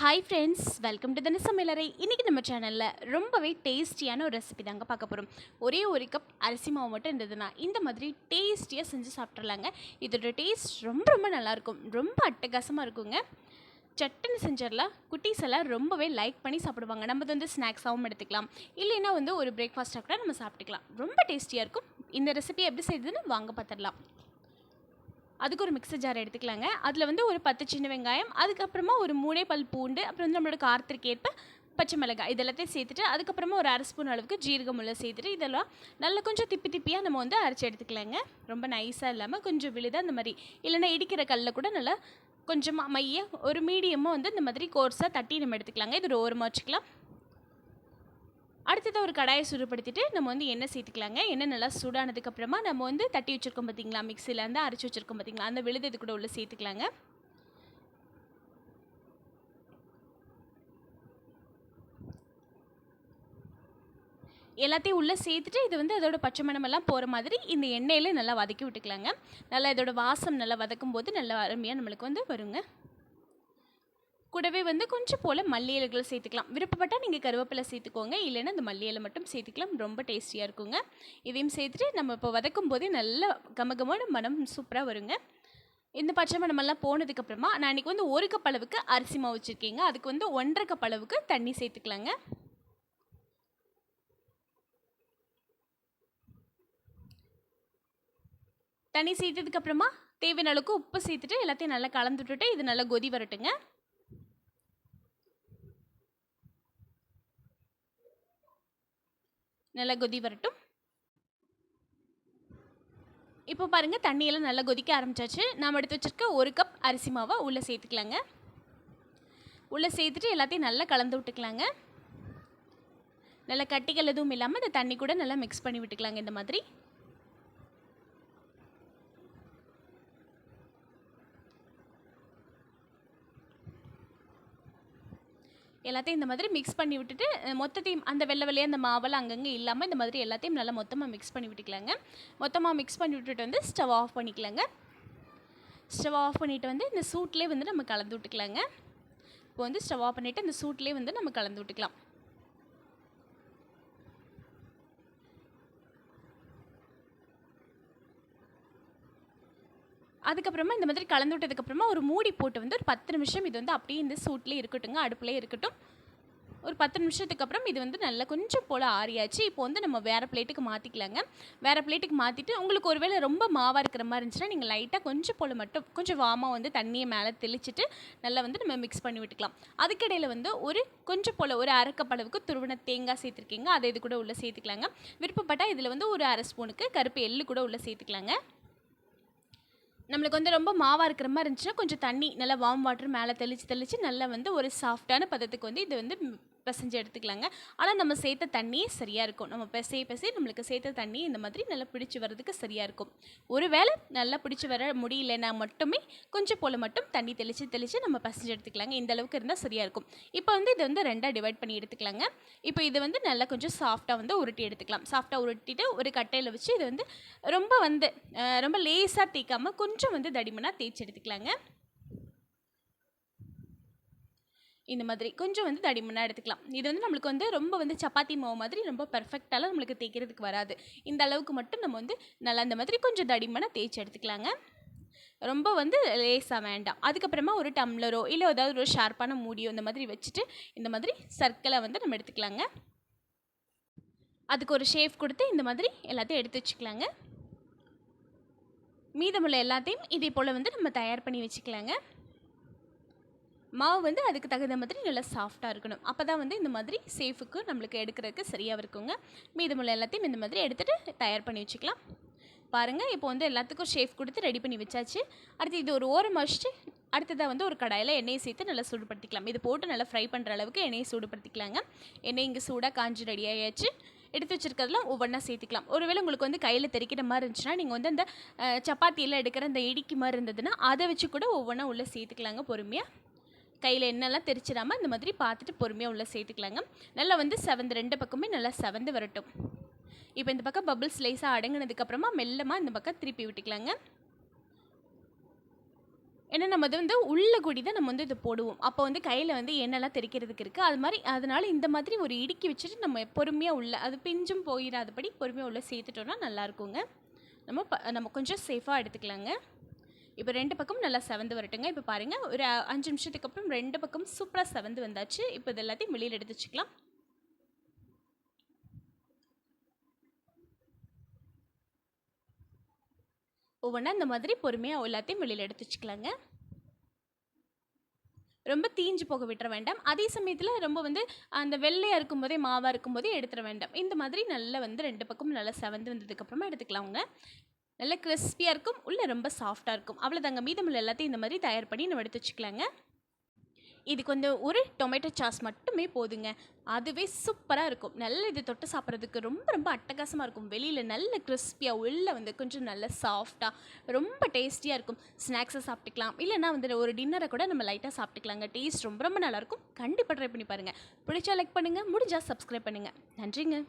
Hi friends welcome to தன சமையலறை இன்றைக்கி நம்ம சேனலில் ரொம்பவே டேஸ்டியான ஒரு ரெசிபி தாங்க பார்க்க போகிறோம் ஒரே ஒரு கப் அரிசி மாவு மட்டும் இருந்ததுன்னா இந்த மாதிரி டேஸ்டியாக செஞ்சு சாப்பிட்றலாங்க இதோட டேஸ்ட் ரொம்ப ரொம்ப நல்லாயிருக்கும் ரொம்ப அட்டகாசமாக இருக்குங்க. சட்டுன்னு செஞ்சிடலாம். குட்டீஸ் எல்லாம் ரொம்பவே லைக் பண்ணி சாப்பிடுவாங்க. நம்ம வந்து ஸ்நாக்ஸாகவும் எடுத்துக்கலாம். இல்லைன்னா வந்து ஒரு பிரேக்ஃபாஸ்ட்டாக கூட நம்ம சாப்பிட்டுக்கலாம். ரொம்ப டேஸ்டியாக இருக்கும். இந்த ரெசிபி எப்படி செய்யுதுன்னு வாங்க பார்த்துடலாம். அதுக்கு ஒரு மிக்சர் ஜார் எடுத்துக்கலாங்க. அதில் வந்து ஒரு பத்து சின்ன வெங்காயம் அதுக்கப்புறமா ஒரு மூணே பல் பூண்டு அப்புறம் வந்து நம்மளோட காரத்திற்கு ஏற்ப பச்சை மிளகாய் இதெல்லாத்தையும் சேர்த்துட்டு அதுக்கப்புறமா ஒரு அரை ஸ்பூன் அளவுக்கு ஜீரகம் உள்ள சேர்த்துட்டு இதெல்லாம் நல்லா கொஞ்சம் திப்பி திப்பியாக நம்ம வந்து அரைச்சி எடுத்துக்கலாங்க. ரொம்ப நைஸாக இல்லாமல் கொஞ்சம் விழுதாக அந்த மாதிரி இல்லைன்னா இடிக்கிற கல்லில் கூட நல்லா கொஞ்சமாக மைய ஒரு மீடியமாக வந்து இந்த மாதிரி கோர்ஸாக தட்டி நம்ம எடுத்துக்கலாங்க. இது ஒரு ஓரமாக வச்சுக்கலாம். அடுத்ததாக ஒரு கடாயை சுடுபடுத்திட்டு நம்ம வந்து எண்ணெய் சேர்த்துக்கலாங்க. எண்ணெய் நல்லா சூடானதுக்கப்புறமா நம்ம வந்து தட்டி வச்சுருக்கோம் பார்த்தீங்களா மிக்சியில் வந்து அரைச்சி வச்சுருக்கோம் பார்த்தீங்களா அந்த விழுது இது கூட உள்ளே சேர்த்துக்கலாங்க. எல்லாத்தையும் உள்ளே சேர்த்துட்டு இது வந்து அதோட பச்சை மணமெல்லாம் போகிற மாதிரி இந்த எண்ணெயில் நல்லா வதக்கி விட்டுக்கலாங்க. நல்லா இதோட வாசம் நல்லா வதக்கும் போது நல்லா அருமையாக நம்மளுக்கு வந்து வருங்க. கூடவே வந்து கொஞ்சம் போல் மல்லி இலைகள் சேர்த்துக்கலாம். விருப்பப்பட்டால் நீங்கள் கருவேப்பிலை சேர்த்துக்கோங்க. இல்லைன்னா இந்த மல்லி இலை மட்டும் சேர்த்துக்கலாம். ரொம்ப டேஸ்டியாக இருக்குங்க. இதையும் சேர்த்துட்டு நம்ம இப்போ வதக்கும் போதே நல்ல கமகமான மனம் சூப்பராக வருங்க. இந்த பச்சை மணமெல்லாம் போனதுக்கப்புறமா நான் இன்றைக்கி வந்து ஒரு கப் அளவுக்கு அரிசி மாவு வச்சுருக்கீங்க. அதுக்கு வந்து ஒன்றரை கப் அளவுக்கு தண்ணி சேர்த்துக்கலாங்க. தண்ணி சேர்த்ததுக்கப்புறமா தேவையான அளவுக்கு உப்பு சேர்த்துட்டு எல்லாத்தையும் நல்லா கலந்து விட்டுட்டு இது நல்லா கொதி வரட்டுங்க. நல்லா கொதி வரட்டும். இப்போ பாருங்கள் தண்ணியெல்லாம் நல்லா கொதிக்க ஆரம்பிச்சாச்சு. நாம் எடுத்து வச்சுருக்க ஒரு கப் அரிசி மாவை உள்ளே சேர்த்துக்கலாங்க. உள்ளே சேர்த்துட்டு எல்லாத்தையும் நல்லா கலந்து விட்டுக்கலாங்க. நல்லா கட்டிகள் எதுவும் இல்லாமல் இந்த தண்ணி கூட நல்லா மிக்ஸ் பண்ணி விட்டுக்கலாங்க இந்த மாதிரி. எல்லாத்தையும் இந்த மாதிரி மிக்ஸ் பண்ணி விட்டுட்டு மொத்தத்தையும் அந்த வெள்ளை வெள்ளையாக அந்த மாவெல்லாம் அங்கங்கே இல்லாமல் இந்த மாதிரி எல்லாத்தையும் நல்லா மொத்தமாக மிக்ஸ் பண்ணி விட்டுக்கலாங்க. மொத்தமாக மிக்ஸ் பண்ணி விட்டுட்டு வந்து ஸ்டவ் ஆஃப் பண்ணிக்கலாங்க. ஸ்டவ் ஆஃப் பண்ணிவிட்டு வந்து இந்த சூட்லேயே வந்து நம்ம கலந்து விட்டுக்கலாங்க. இப்போ வந்து ஸ்டவ் ஆஃப் பண்ணிவிட்டு அந்த சூட்லேயே வந்து நம்ம கலந்து விட்டுக்கலாம். அதுக்கப்புறமா இந்த மாதிரி கலந்து விட்டதுக்கப்புறமா ஒரு மூடி போட்டு வந்து ஒரு பத்து நிமிஷம் இது வந்து அப்படியே இந்த சூட்லேயே இருக்கட்டுங்க அடுப்புலேயே இருக்கட்டும். ஒரு பத்து நிமிஷத்துக்கு அப்புறம் இது வந்து நல்லா கொஞ்சம் போல் ஆறியாச்சு. இப்போ வந்து நம்ம வேறு பிளேட்டுக்கு மாற்றிக்கலாங்க வேறு பிளேட்டுக்கு மாற்றிட்டு உங்களுக்கு ஒருவேளை ரொம்ப மாவாக இருக்கிற மாதிரி இருந்துச்சுன்னா நீங்கள் லைட்டாக கொஞ்சம் போல் மட்டும் கொஞ்சம் வாமாக வந்து தண்ணியை மேலே தெளிச்சிட்டு நல்லா வந்து நம்ம மிக்ஸ் பண்ணி விட்டுக்கலாம். அதுக்கிடையில் வந்து ஒரு கொஞ்சம் போல் ஒரு அரைக்கப்பளவுக்கு துருவன தேங்காய் சேர்த்துருக்கீங்க. அதை இது கூட உள்ளே சேர்த்துக்கலாங்க. விருப்பப்பட்டால் இதில் வந்து ஒரு அரை ஸ்பூனுக்கு கருப்பு எள்ளு கூட உள்ளே சேர்த்துக்கலாங்க. நம்மளுக்கு வந்து ரொம்ப மாவாக இருக்கிற மாதிரி இருந்துச்சுன்னா கொஞ்சம் தண்ணி நல்லா வார்ம் வாட்டர் மேலே தெளித்து தெளித்து நல்லா வந்து ஒரு சாஃப்டான பதத்துக்கு வந்து இது வந்து பிசைஞ்சு எடுத்துக்கலாங்க. ஆனால் நம்ம சேர்த்த தண்ணியே சரியாக இருக்கும். நம்ம பிசைய பிசை நம்மளுக்கு சேர்த்த தண்ணி இந்த மாதிரி நல்லா பிடிச்சி வர்றதுக்கு சரியாக இருக்கும். ஒருவேளை நல்லா பிடிச்சி வர முடியலன்னா மட்டுமே கொஞ்சம் போல் மட்டும் தண்ணி தெளித்து தெளித்து நம்ம பிசைஞ்சு எடுத்துக்கலாங்க. இந்த அளவுக்கு இருந்தால் சரியாக இருக்கும். இப்போ வந்து இதை வந்து ரெண்டாக டிவைட் பண்ணி எடுத்துக்கலாங்க. இப்போ இது வந்து நல்லா கொஞ்சம் சாஃப்டாக வந்து உருட்டி எடுத்துக்கலாம். சாஃப்டாக உருட்டிட்டு ஒரு கட்டையில் வச்சு இது வந்து ரொம்ப வந்து ரொம்ப லேஸாக தேய்க்காமல் கொஞ்சம் வந்து தடிமனாக தேய்ச்சி எடுத்துக்கலாங்க. இந்த மாதிரி. கொஞ்சம் வந்து தடிமனாக எடுத்துக்கலாம். இது வந்து நம்மளுக்கு வந்து ரொம்ப வந்து சப்பாத்தி மாவு மாதிரி ரொம்ப பர்ஃபெக்டாலாம் நம்மளுக்கு தேய்க்கிறதுக்கு வராது. இந்த அளவுக்கு மட்டும் நம்ம வந்து நல்லா இந்த மாதிரி கொஞ்சம் தடிமனாக தேய்ச்சி எடுத்துக்கலாங்க. ரொம்ப வந்து லேஸாக வேண்டாம். அதுக்கப்புறமா ஒரு டம்ளரோ இல்லை ஏதாவது ஒரு ஷார்ப்பான மூடியோ இந்த மாதிரி வச்சுட்டு இந்த மாதிரி சர்க்கிளை வந்து நம்ம எடுத்துக்கலாங்க. அதுக்கு ஒரு ஷேஃப் கொடுத்து இந்த மாதிரி எல்லாத்தையும் எடுத்து வச்சுக்கலாங்க. மீதமுள்ள எல்லாத்தையும் இதே போல் வந்து நம்ம தயார் பண்ணி வச்சுக்கலாங்க. மாவு வந்து அதுக்கு தகுந்த மாதிரி நல்லா சாஃப்டாக இருக்கணும். அப்போ தான் வந்து இந்த மாதிரி சேஃபுக்கு நம்மளுக்கு எடுக்கிறதுக்கு சரியாக இருக்குங்க. மீதமுள்ள எல்லாத்தையும் இந்த மாதிரி எடுத்துகிட்டு தயார் பண்ணி வச்சுக்கலாம். பாருங்கள் இப்போ வந்து எல்லாத்துக்கும் ஷேஃப் கொடுத்து ரெடி பண்ணி வச்சாச்சு. அடுத்து இது ஒரு ஓரம் வச்சுட்டு அடுத்ததாக வந்து ஒரு கடாயில் எண்ணெயை சேர்த்து நல்லா சூடுபடுத்திக்கலாம். இது போட்டு நல்லா ஃப்ரை பண்ணுற அளவுக்கு எண்ணெயை சூடுபடுத்திக்கலாங்க. எண்ணெய் இங்கே சூடாக காஞ்சி ரெடி எடுத்து வச்சுருக்கிறதுலாம் ஒவ்வொன்றா சேர்த்துக்கலாம். ஒருவேளை உங்களுக்கு வந்து கையில் தெரிக்கிற மாதிரி இருந்துச்சுன்னா நீங்கள் வந்து அந்த சப்பாத்தியில் எடுக்கிற அந்த இடிக்கு மாதிரி இருந்ததுன்னா அதை வச்சு கூட ஒவ்வொன்றா உள்ளே சேர்த்துக்கலாங்க பொறுமையாக கையில் என்னெல்லாம் தெரிச்சிடாமல் இந்த மாதிரி பார்த்துட்டு பொறுமையாக உள்ளே சேர்த்துக்கலாங்க. நல்லா வந்து செவந்து ரெண்டு பக்கமே நல்லா செவந்து வரட்டும். இப்போ இந்த பக்கம் பபுள்ஸ் லேஸாக அடங்கினதுக்கப்புறமா மெல்லமாக இந்த பக்கம் திருப்பி விட்டுக்கலாங்க. ஏன்னா நம்ம அது வந்து உள்ள கூடி தான் நம்ம வந்து இதை போடுவோம். அப்போ வந்து கையில் வந்து என்னெல்லாம் தெரிக்கிறதுக்கு இருக்குது அது மாதிரி அதனால் இந்த மாதிரி ஒரு இடுக்கி வச்சுட்டு நம்ம பொறுமையாக உள்ள அது பிஞ்சும் போயிடாதபடி பொறுமையாக உள்ள சேர்த்துட்டோன்னா நல்லாயிருக்குங்க நம்ம ப நம்ம கொஞ்சம் சேஃபாக எடுத்துக்கலாங்க. இப்போ ரெண்டு பக்கம் நல்லா செவந்து வரட்டுங்க. இப்போ பாருங்கள் ஒரு அஞ்சு நிமிஷத்துக்கு அப்புறம் ரெண்டு பக்கம் சூப்பராக செவந்து வந்தாச்சு. இப்போ இது எல்லாத்தையும் வெளியில் எடுத்து வச்சுக்கலாம். ஒவ்வொன்றா இந்த மாதிரி பொறுமையாக எல்லாத்தையும் வெளியில் எடுத்து வச்சுக்கலாங்க. ரொம்ப தீஞ்சு போக விட்டுற வேண்டாம். அதே சமயத்தில் ரொம்ப வந்து அந்த வெள்ளையாக இருக்கும்போதே மாவாக இருக்கும்போதே எடுத்துட வேண்டாம். இந்த மாதிரி நல்லா வந்து ரெண்டு பக்கமும் நல்லா செவந்து வந்ததுக்கப்புறமா எடுத்துக்கலாங்க. நல்ல கிறிஸ்பியாக இருக்கும் உள்ளே ரொம்ப சாஃப்டாக இருக்கும். அவ்வளோதாங்க மீதமுள்ள எல்லாத்தையும் இந்த மாதிரி தயார் பண்ணி நம்ம எடுத்து வச்சுக்கலாங்க. இதுக்கு வந்து ஒரு டொமேட்டோ சாஸ் மட்டுமே போதுங்க. அதுவே சூப்பராக இருக்கும். நல்ல இது தொட்டு சாப்பிட்றதுக்கு ரொம்ப ரொம்ப அட்டகாசமாக இருக்கும். வெளியில் நல்ல கிறிஸ்பியாக உள்ளே வந்து கொஞ்சம் நல்ல சாஃப்டாக ரொம்ப டேஸ்டியாக இருக்கும். ஸ்நாக்ஸை சாப்பிட்டுக்கலாம். இல்லைனா வந்து ஒரு டின்னரை கூட நம்ம லைட்டாக சாப்பிட்டுக்கலாங்க. டேஸ்ட் ரொம்ப ரொம்ப நல்லாயிருக்கும் கண்டிப்பாக ட்ரை பண்ணி பாருங்கள் பிடிச்சா லைக் பண்ணுங்கள் முடிஞ்சால் சப்ஸ்கிரைப் பண்ணுங்கள் நன்றிங்க.